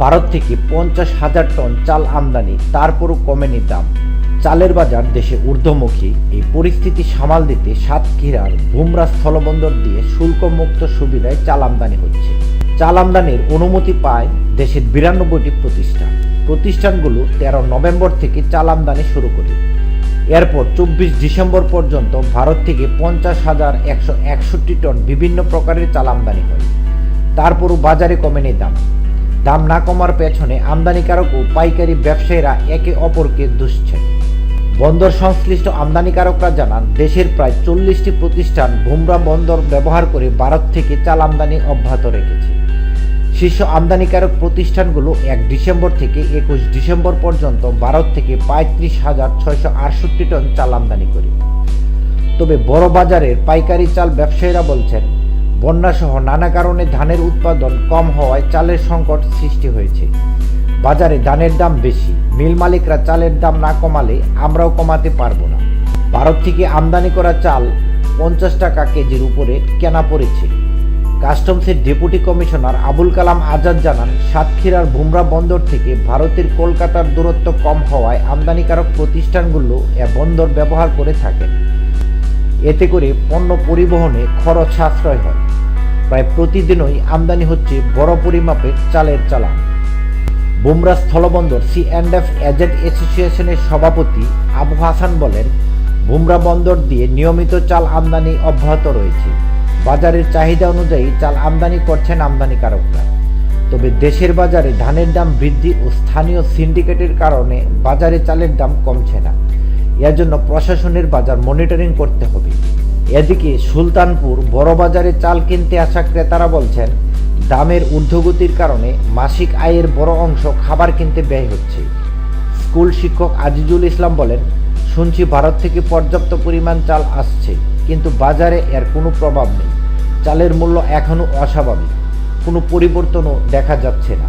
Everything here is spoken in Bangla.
ভারত থেকে পঞ্চাশ হাজার টন চাল আমদানি, তারপরও কমেনি দাম। চালের বাজার দেশে ঊর্ধ্বমুখী। এই পরিস্থিতি সামাল দিতে সাতক্ষীরার ভুমরা স্থলবন্দর দিয়ে শুল্কমুক্ত সুবিধায় চাল আমদানি হচ্ছে। চাল আমদানির অনুমতি পায় দেশের বিরানব্বইটি প্রতিষ্ঠান। প্রতিষ্ঠানগুলো তেরো নভেম্বর থেকে চাল আমদানি শুরু করে। এরপর চব্বিশ ডিসেম্বর পর্যন্ত ভারত থেকে পঞ্চাশ হাজার একশো একষট্টি টন বিভিন্ন প্রকারের চাল আমদানি হয়। তারপরও বাজারে কমেনি দাম। দাম না কমার পেছনে আমদানিকারক ও পাইকারি ব্যবসায়ীরা একে অপরকে দুষছেন বন্দর সংশ্লিষ্ট আমদানিকারকরা জানান, দেশের প্রায় চল্লিশটি প্রতিষ্ঠান ভুমরা বন্দর ব্যবহার করে ভারত থেকে চাল আমদানি অব্যাহত রেখেছে। শীর্ষ আমদানিকারক প্রতিষ্ঠানগুলো এক ডিসেম্বর থেকে একুশ ডিসেম্বর পর্যন্ত ভারত থেকে পঁয়ত্রিশ হাজার ছয়শো আটষট্টি টন চাল আমদানি করে। তবে বড় বাজারের পাইকারি চাল ব্যবসায়ীরা বলছেন বন্যাসহ নানা কারণে ধানের উৎপাদন কম হওয়ায় চালের সংকট সৃষ্টি হয়েছে। বাজারে ধানের দাম বেশি, মিল মালিকরা চালের দাম না কমালে আমরাও কমাতে পারব না। ভারত থেকে আমদানি করা চাল পঞ্চাশ টাকা কেজির উপরে কেনা পড়েছে। কাস্টমসের ডেপুটি কমিশনার আবুল কালাম আজাদ জানান, সাতক্ষীরার ভুমরা বন্দর থেকে ভারতের কলকাতার দূরত্ব কম হওয়ায় আমদানিকারক প্রতিষ্ঠানগুলো এ বন্দর ব্যবহার করে থাকেন। এতে করে পণ্য পরিবহনে খরচ সাশ্রয় হয়। প্রায় প্রতিদিনই আমদানি হচ্ছে বড় পরিমাপের চালের চালান বুমরা স্থলবন্দর সি অ্যান্ড এফ এজেন্ট অ্যাসোসিয়েশনের সভাপতি আবু হাসান বলেন, বুমরা বন্দর দিয়ে নিয়মিত চাল আমদানি অব্যাহত রয়েছে। বাজারের চাহিদা অনুযায়ী চাল আমদানি করছেন আমদানিকারকরা। তবে দেশের বাজারে ধানের দাম বৃদ্ধি ও স্থানীয় সিন্ডিকেটের কারণে বাজারে চালের দাম কমছে না। এর জন্য প্রশাসনের বাজার মনিটরিং করতে হবে। এদিকে সুলতানপুর বড় বাজারে চাল কিনতে আসা ক্রেতারা বলছেন, দামের ঊর্ধ্বগতির কারণে মাসিক আয়ের বড় অংশ খাবার কিনতে ব্যয় হচ্ছে। স্কুল শিক্ষক আজিজুল ইসলাম বলেন, শুনছি ভারত থেকে পর্যাপ্ত পরিমাণ চাল আসছে, কিন্তু বাজারে এর কোনো প্রভাব নেই। চালের মূল্য এখনও অস্বাভাবিক। কোনো পরিবর্তনও দেখা যাচ্ছে না।